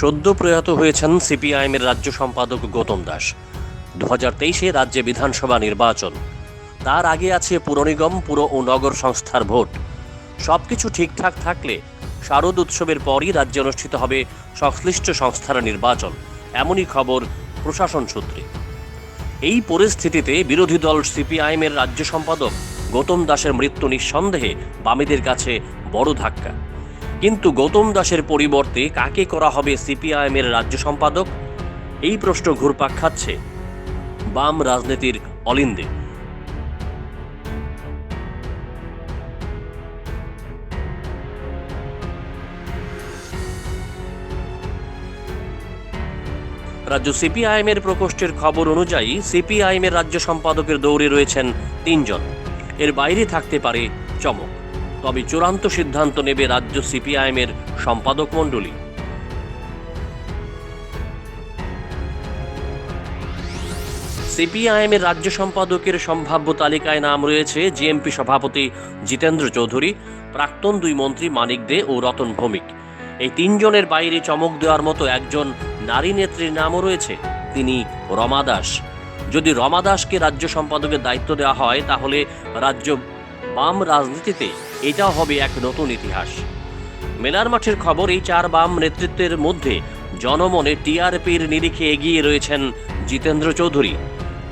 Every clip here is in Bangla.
সদ্য প্রয়াত হয়েছেন সিপিআইএমের রাজ্য সম্পাদক গৌতম দাস। দু হাজার তেইশে রাজ্যে বিধানসভা নির্বাচন। তার আগে আছে পুরনিগম পুর ও নগর সংস্থার ভোট। সবকিছু ঠিকঠাক থাকলে শারদ উৎসবের পরই রাজ্যে অনুষ্ঠিত হবে সংশ্লিষ্ট সংস্থার নির্বাচন, এমনই খবর প্রশাসন সূত্রে। এই পরিস্থিতিতে বিরোধী দল সিপিআইএমের রাজ্য সম্পাদক গৌতম দাসের মৃত্যু নিঃসন্দেহে বামেদের কাছে বড় ধাক্কা। কিন্তু গৌতম দাসের পরিবর্তে কাকে করা হবে সিপিআইএমের রাজ্য সম্পাদক? এই প্রশ্ন ঘুরপাক খাচ্ছে বাম রাজনীতির অলিন্দে। রাজ্য সিপিআইএমের প্রকোষ্ঠের খবর অনুযায়ী সিপিআইএমের রাজ্য সম্পাদকের দৌড়ে রয়েছেন তিনজন। এর বাইরে থাকতে পারে চমক। তবে চূড়ান্ত সিদ্ধান্ত নেবে রাজ্য সিপিআইএমের সম্পাদক মণ্ডলী। সিপিআইএমের রাজ্য সম্পাদকের সম্ভাব্য তালিকায় নাম রয়েছে জিএমপি সভাপতি জিতেন্দ্র চৌধুরী, প্রাক্তন দুই মন্ত্রী মানিক দে ও রতন ভৌমিক। এই তিনজনের বাইরে চমক দেওয়ার মতো একজন নারী নেত্রীর নামও রয়েছে, তিনি রমা দাস। যদি রমা দাসকে রাজ্য সম্পাদকের দায়িত্ব দেওয়া হয়, তাহলে রাজ্য বাম রাজনীতিতে এটা হবে এক নতুন ইতিহাস। মেলার মাঠের খবর, এই চার বাম নেতৃত্বের মধ্যে জনমনে টিআরপির নিরিখে এগিয়ে রয়েছেন জিতেন্দ্র চৌধুরী।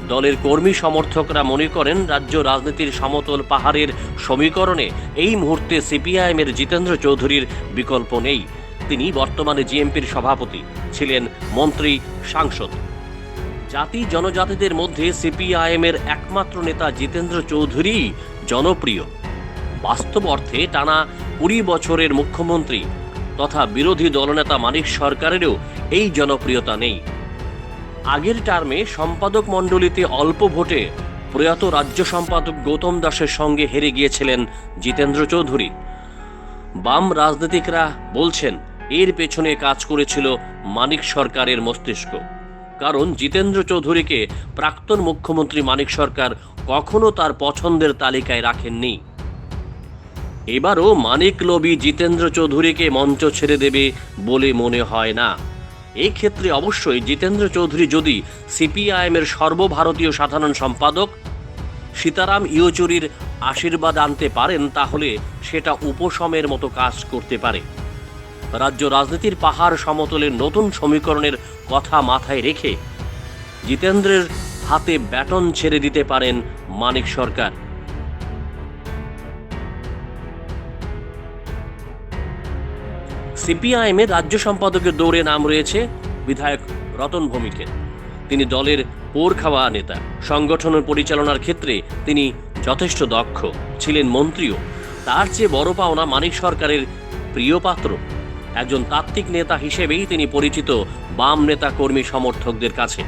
দলের কর্মী সমর্থকরা মনে করেন, রাজ্য রাজনীতির সমতল পাহাড়ের সমীকরণে এই মুহূর্তে সিপিআইএমের জিতেন্দ্র চৌধুরীর বিকল্প নেই। তিনি বর্তমানে জিএমপির সভাপতি, ছিলেন মন্ত্রী, সাংসদ। জাতি জনজাতিদের মধ্যে সিপিআইএমের একমাত্র নেতা জিতেন্দ্র চৌধুরী জনপ্রিয়। বাস্তব অর্থে টানা কুড়ি বছরের মুখ্যমন্ত্রী তথা বিরোধী দলনেতা মানিক সরকারেরও এই জনপ্রিয়তা নেই। আগের টার্মে সম্পাদক মণ্ডলীতে অল্প ভোটে প্রয়াত রাজ্য সম্পাদক গৌতম দাসের সঙ্গে হেরে গিয়েছিলেন জিতেন্দ্র চৌধুরী। বাম রাজনীতিকরা বলছেন, এর পেছনে কাজ করেছিল মানিক সরকারের মস্তিষ্ক। কারণ জিতেন্দ্র চৌধুরীকে প্রাক্তন মুখ্যমন্ত্রী মানিক সরকার কখনো তার পছন্দের তালিকায় রাখেননি। এবারও মানিক লবি জিতেন্দ্র চৌধুরীকে মঞ্চ ছেড়ে দেবে বলে মনে হয় না। এই ক্ষেত্রে অবশ্যই জিতেন্দ্র চৌধুরী যদি সিপিআইএমের সর্বভারতীয় সাধারণ সম্পাদক সীতারাম ইয়েচুরির আশীর্বাদ আনতে পারেন, তাহলে সেটা উপশমের মতো কাজ করতে পারে। রাজ্য রাজনীতির পাহাড় সমতলের নতুন সমীকরণের কথা মাথায় রেখে জিতেন্দ্রের হাতে ব্যাটন ছেড়ে দিতে পারেন মানিক সরকার। সিপিআইএমের রাজ্য সম্পাদকের দৌড়ে নাম রয়েছে বিধায়ক রতন ভৌমিকের। তিনি দলের পোর খাওয়া নেতা। সংগঠনের পরিচালনার ক্ষেত্রে তিনি যথেষ্ট দক্ষ ছিলেন মন্ত্রীও। তার চেয়ে বড় পাওনা মানিক সরকারের প্রিয় পাত্র। একজন তাত্ত্বিক নেতা হিসেবেই তিনি পরিচিত বাম নেতা কর্মী সমর্থকদের কাছে।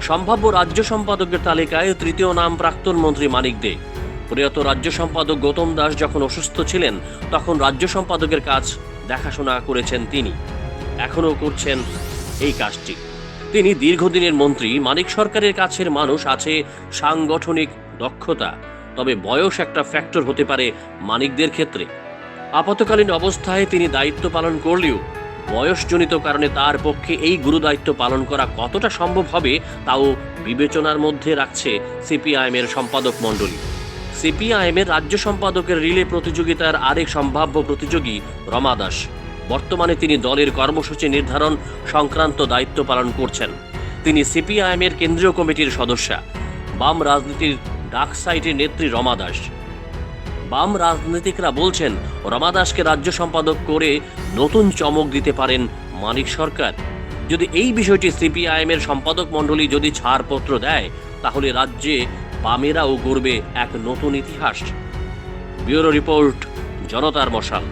সম্ভাব্য রাজ্য সম্পাদকের তালিকায় তৃতীয় নাম প্রাক্তন মন্ত্রী মানিক দে। প্রয়াত রাজ্য সম্পাদক গৌতম দাস যখন অসুস্থ ছিলেন, তখন রাজ্য সম্পাদকের কাজ দেখাশোনা করেছেন তিনি। এখনও করছেন এই কাজটি। তিনি দীর্ঘদিনের মন্ত্রী, মানিক সরকারের কাছের মানুষ আছে সাংগঠনিক দক্ষতা, তবে বয়স একটা ফ্যাক্টর হতে পারে মানিকদের ক্ষেত্রে। আপাতকালীন অবস্থায় তিনি দায়িত্ব পালন করলেও বয়সজনিত কারণে তার পক্ষে এই গুরুদায়িত্ব পালন করা কতটা সম্ভব হবে, তাও বিবেচনার মধ্যে রাখছে সিপিআইএমের সম্পাদক মণ্ডলী। সিপিআইএমের রাজ্য সম্পাদকের রিলে প্রতিযোগিতার আরেক সম্ভাব্য প্রতিযোগী রমা দাস। বর্তমানে তিনি দলের কর্মসূচি নির্ধারণ সংক্রান্ত দায়িত্ব পালন করছেন। তিনি সিপিআইএমের কেন্দ্রীয় কমিটির সদস্যা। বাম রাজনীতির ডাক সাইটের নেত্রী রমা দাস। বাম রাজনীতিকরা বলছেন, রমা দাসকে রাজ্য সম্পাদক করে নতুন চমক দিতে পারেন মানিক সরকার। যদি এই বিষয়টি সিপিআইএমের সম্পাদক মণ্ডলী যদি ছাড়পত্র দেয়, তাহলে রাজ্যে বামেরাও গড়বে এক নতুন ইতিহাস। ব্যুরো রিপোর্ট, জনতার মশাল।